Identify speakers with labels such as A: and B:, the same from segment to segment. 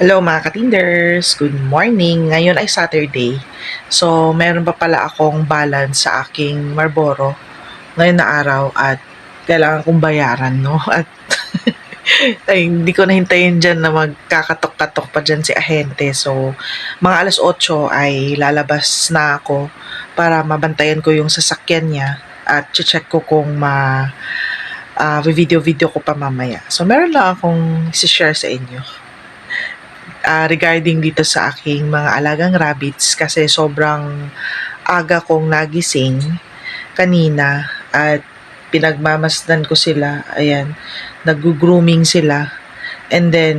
A: Hello mga katinders! Good morning! Ngayon ay Saturday. So, meron pa pala akong balance sa aking Marlboro ngayon na araw at kailangan kong bayaran, no? At ay, hindi ko nahintayin dyan na magkakatok-katok pa dyan si ahente. So, mga alas 8 ay lalabas na ako para mabantayan ko yung sasakyan niya at check ko kung ma ah, video-video ko pa mamaya. So, meron lang akong share sa inyo ah, regarding dito sa aking mga alagang rabbits kasi sobrang aga kong nagising kanina at pinagmamasdan ko sila. Ayan, nag-grooming sila. And then,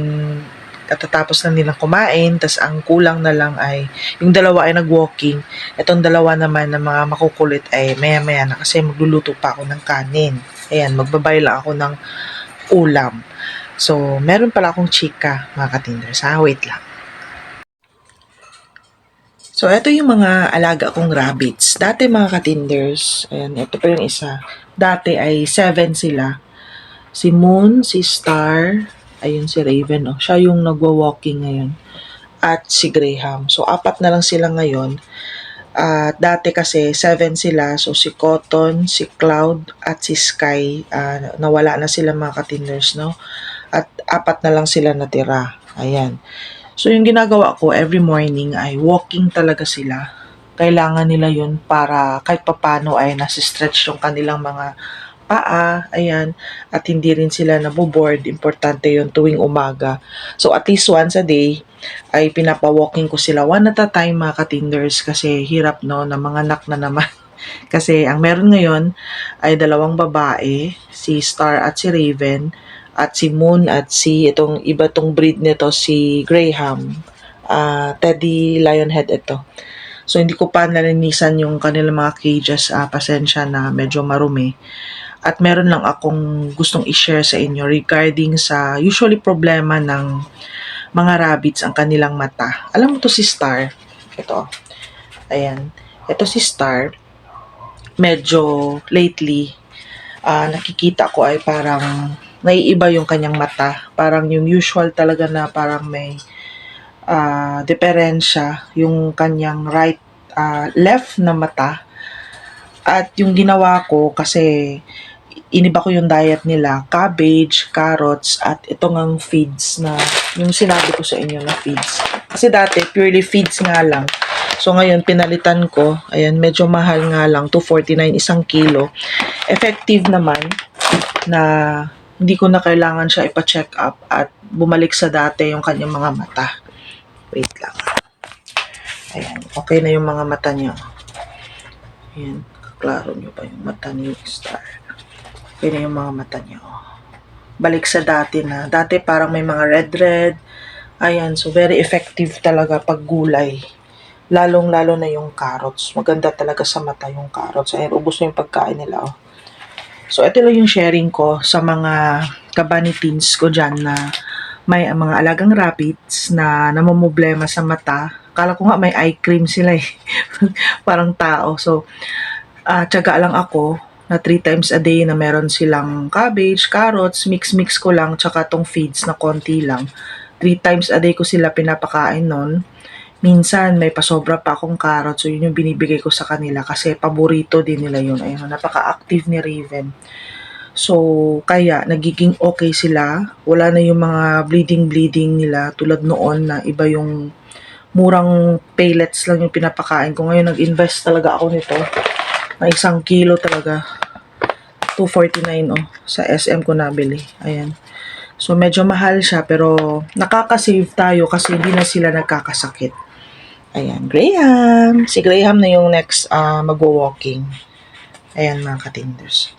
A: katatapos na nilang kumain, tas ang kulang na lang ay, yung dalawa ay nag-walking. Itong dalawa naman na mga makukulit ay maya-maya na kasi magluluto pa ako ng kanin. Ayan, magbabay lang ako ng ulam. So, meron pala akong chika, mga katinders. Ha? Wait lang. So, ito yung mga alaga kong rabbits. Dati mga katinders, ayan, ito pa yung isa. Dati ay seven sila. Si Moon, si Star, ayun si Raven, oh. siya yung nagwa-walking ngayon. At si Graham. So, apat na lang sila ngayon. At dati kasi seven sila. So, si Cotton, si Cloud, at si Sky. ah, nawala na sila mga katinders, no? At apat na lang sila natira. Ayan. So, yung ginagawa ko every morning ay walking talaga sila. Kailangan nila yun para kahit papano ay nasi-stretch yung kanilang mga paa, ayan, at hindi rin sila naboboard. Importante yun tuwing umaga. So, at least once a day, ay pinapa-walking ko sila one at a time mga katinders kasi hirap no na mga anak na naman. kasi ang meron ngayon ay dalawang babae, si Star at si Raven, at si Moon at si itong iba tong breed nito si Graham ah Teddy Lionhead ito. So hindi ko pa nalinisan yung kanilang mga cages ah, pasensya na medyo marumi. At meron lang akong gustong i-share sa inyo regarding sa usually problema ng mga rabbits ang kanilang mata. Alam mo to si Star? Ito. Ayan. Ito si Star. Medyo lately ah, nakikita ko ay parang naiiba yung kanyang mata. Parang yung usual talaga na parang may ah, diferensya yung kanyang right, ah, left na mata. At yung ginawa ko kasi iniba ko yung diet nila, cabbage, carrots, at ito ngang feeds na yung sinabi ko sa inyo na feeds. Kasi dati, purely feeds nga lang. So ngayon, pinalitan ko. Ayan, medyo mahal nga lang. 249 isang kilo. Effective naman na hindi ko na kailangan siya ipa-check up at bumalik sa dati yung kanyang mga mata. Wait lang. Ayan, okay na yung mga mata niya. Ayan, kaklaro niyo pa yung mata ni Star. Okay na yung mga mata niya. oh. Balik sa dati na. Dati parang may mga red-red. Ayan, so very effective talaga pag gulay. Lalong-lalo na yung carrots. Maganda talaga sa mata yung carrots. Ayan, ubos na yung pagkain nila. Oh. So, ito lang yung sharing ko sa mga kabanitins ko dyan na may mga alagang rabbits na namumblema sa mata. Kala ko nga may eye cream sila eh. Parang tao. So, ah tiyaga lang ako na three times a day na meron silang cabbage, carrots, mix-mix ko lang, tsaka tong feeds na konti lang. Three times a day ko sila pinapakain nun. Minsan, may pasobra pa akong carrots, so yun yung binibigay ko sa kanila kasi paborito din nila yun. Ayun, napaka-active ni Raven. So, kaya nagiging okay sila. Wala na yung mga bleeding-bleeding nila tulad noon na iba yung murang pellets lang yung pinapakain ko. Ngayon, nag-invest talaga ako nito na isang kilo talaga. 249 oh, sa SM ko nabili. Ayan. So, medyo mahal siya pero nakaka-save tayo kasi hindi na sila nagkakasakit. Ayan, Graham. Si Graham na yung next ah, magwo-walking. Ayan mga katinders.